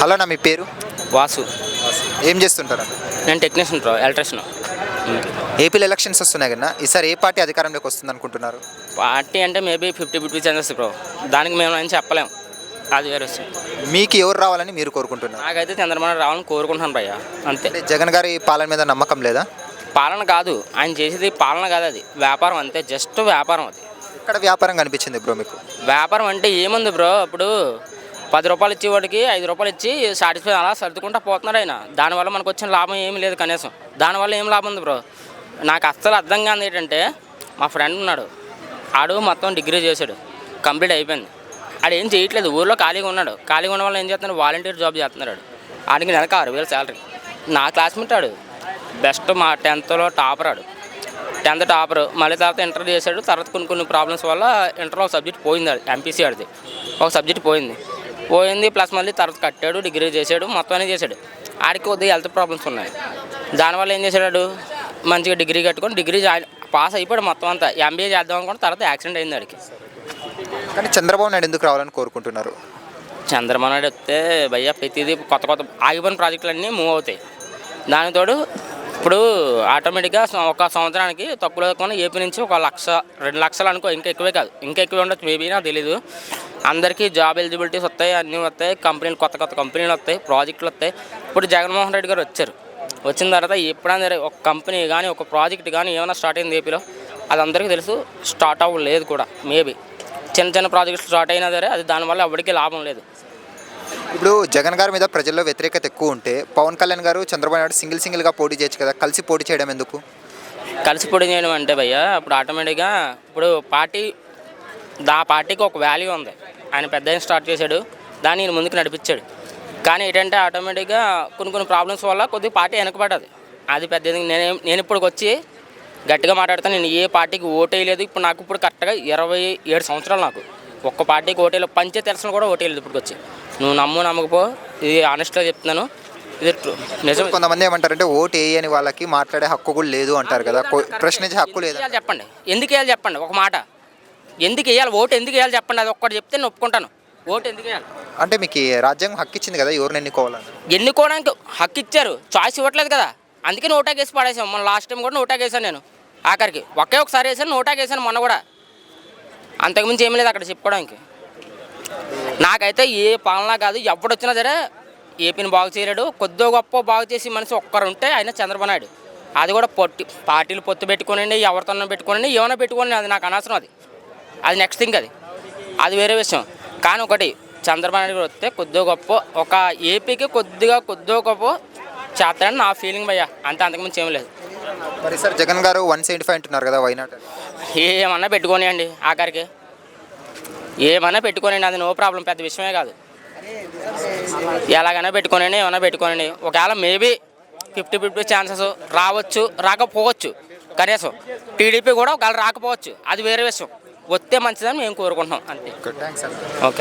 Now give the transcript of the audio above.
Hello నా మీ పేరు? వాసు. ఏం చేస్తుంటారు? నేను టెక్నీషియన్ బ్రో ఎలక్ట్రిషియన్. ఏపీలో ఎలక్షన్స్ వస్తున్నాయి కదా ఈసారి ఏ పార్టీ అధికారంలోకి వస్తుంది అనుకుంటున్నారు? పార్టీ అంటే maybe fifty fifty chances bro. దానికి మేము ఏం చెప్పలేం. అది వేరే విషయం మీకు ఎవరు రావాలని మీరు కోరుకుంటున్నారు? నాకైతే చంద్రబాబు రావాలని కోరుకుంటున్నాను భయ్య. అంతే. అంటే జగన్ గారి పాలన మీద నమ్మకం లేదా? పాలన కాదు. ఆయన చేసేది పాలన కాదు అది. వ్యాపారం అంతే. జస్ట్ వ్యాపారం అది. ఇక్కడ వ్యాపారం కనిపించింది బ్రో మీకు? వ్యాపారం అంటే ఏముంది బ్రో? ఇప్పుడు పది రూపాయలు ఇచ్చేవాడికి ఐదు రూపాయలు ఇచ్చి సాటిస్ఫై అలా సర్దుకుంటా పోతున్నాడు ఆయన. దానివల్ల మనకు వచ్చిన లాభం ఏమీ లేదు కనీసం. దానివల్ల ఏం లాభం ఉంది బ్రో? నాకు అస్సలు అర్థం కాదు ఏంటంటే మా ఫ్రెండ్ ఉన్నాడు. ఆడు మొత్తం డిగ్రీ చేశాడు. కంప్లీట్ అయిపోయింది. ఆడు ఏం చేయట్లేదు. ఊర్లో ఖాళీగా ఉన్నాడు. ఖాళీగా ఉన్న వాళ్ళు ఏం చేస్తున్నాడు? వాలంటీర్ జాబ్ చేస్తున్నాడు ఆడికి నెలకు ఆరు వేలు శాలరీ నా క్లాస్మేట్ ఆడు. బెస్ట్ మా టెన్త్లో టాపర్ ఆడు. టెన్త్ టాపర్ మళ్ళీ తర్వాత ఇంటర్ చేశాడు. తర్వాత కొన్ని కొన్ని ప్రాబ్లమ్స్ వల్ల ఇంటర్లో ఒక సబ్జెక్ట్ పోయింది ఎంపీసీ ఆడిది. ఒక సబ్జెక్ట్ పోయింది. పోయింది ప్లస్ మళ్ళీ తర్వాత కట్టాడు డిగ్రీ చేశాడు మొత్తం అన్నీ చేశాడు ఆడికి కొద్దిగా హెల్త్ ప్రాబ్లమ్స్ ఉన్నాయి. దానివల్ల ఏం చేశాడు మంచిగా డిగ్రీ కట్టుకొని డిగ్రీ పాస్ అయిపోయాడు మొత్తం అంతా. ఎంబీఏ చేద్దాం అనుకుంటే తర్వాత యాక్సిడెంట్ అయింది ఆడికి. కానీ చంద్రబాబు నాయుడు ఎందుకు రావాలని కోరుకుంటున్నారు? చంద్రబాబు నాయుడు వస్తే భయ్య ప్రతిదీ కొత్త కొత్త ఆగిపోయిన ప్రాజెక్టులన్నీ మూవ్ అవుతాయి. దానికి తోడు ఇప్పుడు ఆటోమేటిక్గా ఒక సంవత్సరానికి తక్కువ లేకుండా ఏపీ నుంచి ఒక లక్ష రెండు లక్షలు అనుకో ఇంకా ఎక్కువే కాదు. ఇంకా ఎక్కువే ఉండొచ్చు మేబీ నాకు తెలీదు. అందరికీ జాబ్ ఎలిజిబిలిటీస్ వస్తాయి అన్నీ వస్తాయి కంపెనీలు కొత్త కొత్త కంపెనీలు వస్తాయి ప్రాజెక్టులు వస్తాయి. ఇప్పుడు జగన్మోహన్ రెడ్డి గారు వచ్చారు. వచ్చిన తర్వాత ఎప్పుడైనా సరే ఒక కంపెనీ కానీ ఒక ప్రాజెక్ట్ కానీ ఏమైనా స్టార్ట్ అయింది ఏపీలో? అది అందరికీ తెలుసు స్టార్ట్ అవ్వలేదు కూడా మేబీ చిన్న చిన్న ప్రాజెక్ట్స్ స్టార్ట్ అయినా సరే అది దానివల్ల ఎవరికీ లాభం లేదు. ఇప్పుడు జగన్ గారి మీద ప్రజల్లో వ్యతిరేకత ఎక్కువ ఉంటే పవన్ కళ్యాణ్ గారు చంద్రబాబు నాయుడు సింగిల్ సింగిల్గా పోటీ చేయొచ్చు కదా కలిసి పోటీ చేయడం ఎందుకు? కలిసి పొడి చేయడం అంటే భయ్య ఇప్పుడు ఆటోమేటిక్గా ఇప్పుడు పార్టీ దా పార్టీకి ఒక వాల్యూ ఉంది. ఆయన పెద్ద స్టార్ట్ చేశాడు దాన్ని ఈయన ముందుకు నడిపించాడు. కానీ ఏంటంటే ఆటోమేటిక్గా కొన్ని కొన్ని ప్రాబ్లమ్స్ వల్ల కొద్దిగా పార్టీ వెనకబడ్డది. అది పెద్ద నేను నేను ఇప్పుడు వచ్చి గట్టిగా మాట్లాడతాను నేను ఏ పార్టీకి ఓటేయలేదు ఇప్పుడు నాకు ఇప్పుడు కరెక్ట్గా ఇరవై ఏడు సంవత్సరాలు నాకు. ఒక్క పార్టీకి ఓటేయలేదు పంచాయతీ ఎలక్షన్ కూడా ఓటేయలేదు ఇప్పుడు వచ్చి. నువ్వు నమ్ము నమ్మకపో. ఇది ఆనెస్ట్గా చెప్తున్నాను. ఇది నిజం. కొంతమంది ఏమంటారంటే ఓటు వేయని వాళ్ళకి మాట్లాడే హక్కు కూడా లేదు అంటారు కదా. ప్రశ్నించే హక్కు లేదు? చెప్పండి. ఎందుకు వేయాలి చెప్పండి? ఒక మాట. ఎందుకు వేయాలి? ఓటు ఎందుకు వేయాలి చెప్పండి? అది ఒక్కటి చెప్తే నేను ఒప్పుకుంటాను. ఓటు ఎందుకు వేయాలి? అంటే మీకు రాజ్యాంగం హక్కు ఇచ్చింది కదా ఎవరిని ఎన్నుకోవాలని? ఎన్నుకోవడానికి హక్కు ఇచ్చారు. చాయిస్ ఇవ్వట్లేదు కదా. అందుకే నోటాకి వేసి పడేసాం మొన్న లాస్ట్ టైం కూడా నోటాకి వేసాను నేను. ఆఖరికి. ఒకే ఒకసారి వేసాను నోటాకి వేసాను మొన్న కూడా. అంతకుమించి ఏమీ లేదు అక్కడ చెప్పుకోవడానికి. నాకైతే ఏ పాలన కాదు ఎవడొచ్చినా సరే ఏపీని బాగు చేయలేడు. కొద్దో గొప్ప బాగు చేసి మనిషి ఒక్కరు ఉంటే ఆయన చంద్రబాబు నాయుడు. అది కూడా పొట్టి పార్టీలు పొత్తు పెట్టుకోనండి ఎవరితోనో పెట్టుకోనండి ఏమైనా పెట్టుకోండి అది నాకు అనవసరం అది. అది నెక్స్ట్ థింగ్ అది. అది వేరే విషయం. కానీ ఒకటి చంద్రబాబు నాయుడు వస్తే కొద్దిగా గొప్ప ఒక ఏపీకి కొద్దిగా కొద్దిగా గొప్ప చేస్తారని నా ఫీలింగ్ భయ్యా. అంతే అంతకుమించి ఏం లేదు. మరి సార్ జగన్ గారు వన్ సెవెంటీ ఫైవ్ అంటున్నారు కదా వైనాట్ ఏమన్నా పెట్టుకోనియండి ఆఖరికి. ఏమన్నా పెట్టుకోనండి అది నో ప్రాబ్లం పెద్ద విషయమే కాదు. ఎలాగైనా పెట్టుకోనండి ఏమైనా పెట్టుకోనండి ఒకవేళ మేబీ ఫిఫ్టీ ఫిఫ్టీ ఛాన్సెస్ రావచ్చు రాకపోవచ్చు. కనీసం టీడీపీ కూడా ఒకవేళ రాకపోవచ్చు అది వేరే విషయం. వస్తే మంచిదని మేము కోరుకుంటున్నాం అంతే. ఓకే